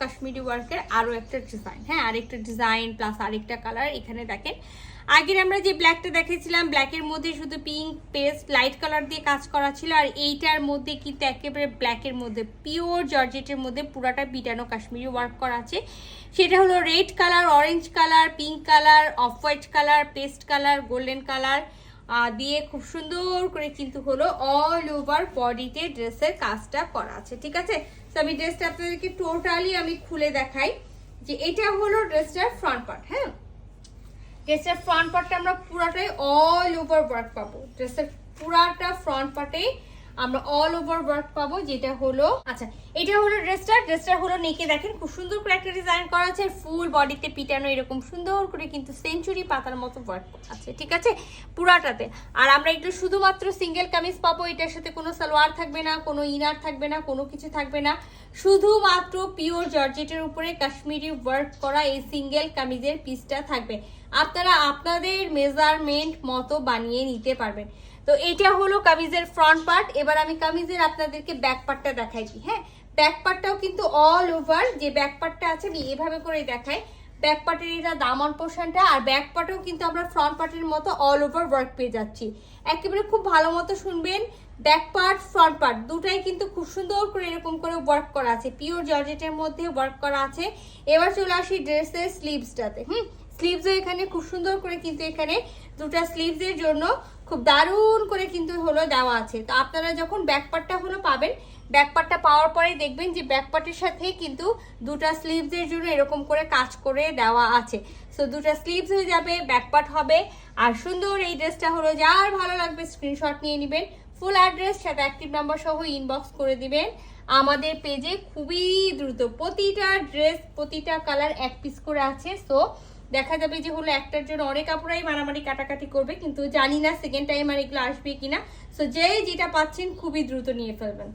কাশ্মীরি ওয়ার্কের আরও একটা ডিজাইন হ্যাঁ আরেকটা ডিজাইন প্লাস আরেকটা কালার এখানে দেখেন। আগের আমরা যে ব্ল্যাকটা দেখেছিলাম ব্ল্যাকের মধ্যে শুধু পিঙ্ক পেস্ট লাইট কালার দিয়ে কাজ করা ছিল আর এইটার মধ্যে কিন্তু একেবারে ব্ল্যাকের মধ্যে পিওর জর্জেটের মধ্যে পুরাটা বিটানো কাশ্মীরি ওয়ার্ক করা আছে। সেটা হলো red colour orange colour pink colour off white colour paste colour golden colour দিয়ে খুব সুন্দর করে কিন্তু হলো অল ওভার বডিতে ড্রেসের কাজটা করা আছে, ঠিক আছে? তো আমি ড্রেসটা আপনাদেরকে টোটালি আমি খুলে দেখাই যে এটা হলো ড্রেসটার ফ্রন্ট পার্ট হ্যাঁ? ড্রেসের ফ্রন্ট পার্টটা আমরা পুরাটাই অল ওভার ওয়ার্ক পাবো। ড্রেসের পুরাটা ফ্রন্ট পার্টে আমরা অল ওভার ওয়ার্ক পাবো, যেটা হলো আচ্ছা এটা হলো ড্রেসটা ড্রেসটা হলো নেকে দেখেন, খুব সুন্দর করে একটা ডিজাইন করা আছে ফুল বডিতে পিটানো এরকম সুন্দর করে কিন্তু সেঞ্চুরি পাতার মতো ওয়ার্ক আছে, ঠিক আছে? পুরাটাতে। আর আমরা একটু শুধুমাত্র সিঙ্গেল কামিজ পাবো, এটার সাথে কোনো সালোয়ার থাকবে না, কোনো ইনার থাকবে না, কোনো কিছু থাকবে না। শুধুমাত্র পিওর জর্জেটের উপরে কাশ্মীরি ওয়ার্ক করা এই সিঙ্গেল কামিজের পিসটা থাকবে। আপনারা আপনাদের মেজারমেন্ট মতো বানিয়ে নিতে পারবেন। তো এটা হলো কামিজের ফ্রন্ট পার্ট এবার আমি কামিজের আপনাদেরকে ব্যাক পার্টটা দেখাইছি হ্যাঁ? ব্যাক পার্টটাও কিন্তু অল ওভার যে ব্যাক পার্টটা আছে, আমি এভাবে করে দেখাই। ব্যাক পার্টের এটা দামন পোর্শনটা আর ব্যাক পার্টেও কিন্তু আমরা ফ্রন্ট পার্টের মতো অল ওভার ওয়ার্ক পেয়ে যাচ্ছি। একেবারে খুব ভালো মতো শুনবেন ব্যাক পার্ট ফ্রন্ট পার্ট দুটাই কিন্তু খুব সুন্দর করে এরকম করে ওয়ার্ক করা আছে। পিওর জর্জেটের মধ্যে ওয়ার্ক করা আছে। এবার চলে আসি ড্রেসের স্লিভসটাতে হুম? স্লিভসও এখানে খুব সুন্দর করে কিন্তু এখানে দুটা স্লিভসের জন্য খুব দারুণ করে কিন্তু হলো দেওয়া আছে। তো আপনারা যখন ব্যাক পার্টটা হলো পাবেন ব্যাক পার্টটা পাওয়ার পরে দেখবেন যে ব্যাক পার্টের সাথে কিন্তু দুটা স্লিভসের জন্য এরকম করে কাজ করে দেওয়া আছে। সো দুটা স্লিভস হয়ে যাবে ব্যাক পার্ট হবে। আর সুন্দর এই ড্রেসটা হলো, যার ভালো লাগবে স্ক্রিনশট নিয়ে নেবেন। ফুল অ্যাড্রেস সাথে অ্যাক্টিভ নাম্বার সহ ইনবক্স করে দিবেন। আমাদের পেজে খুবই দ্রুত প্রতিটা ড্রেস প্রতিটা কালার এক পিস করে আছে। সো দেখা যাবে যে হলো একটার জন্য অনেক কাপড়াই মারামারি কাটাকাটি করবে, কিন্তু জানি না সেকেন্ড টাইম আর এগুলো আসবে কিনা। সো যেই যেটা পাচ্ছেন খুবই দ্রুত নিয়ে ফেলবেন।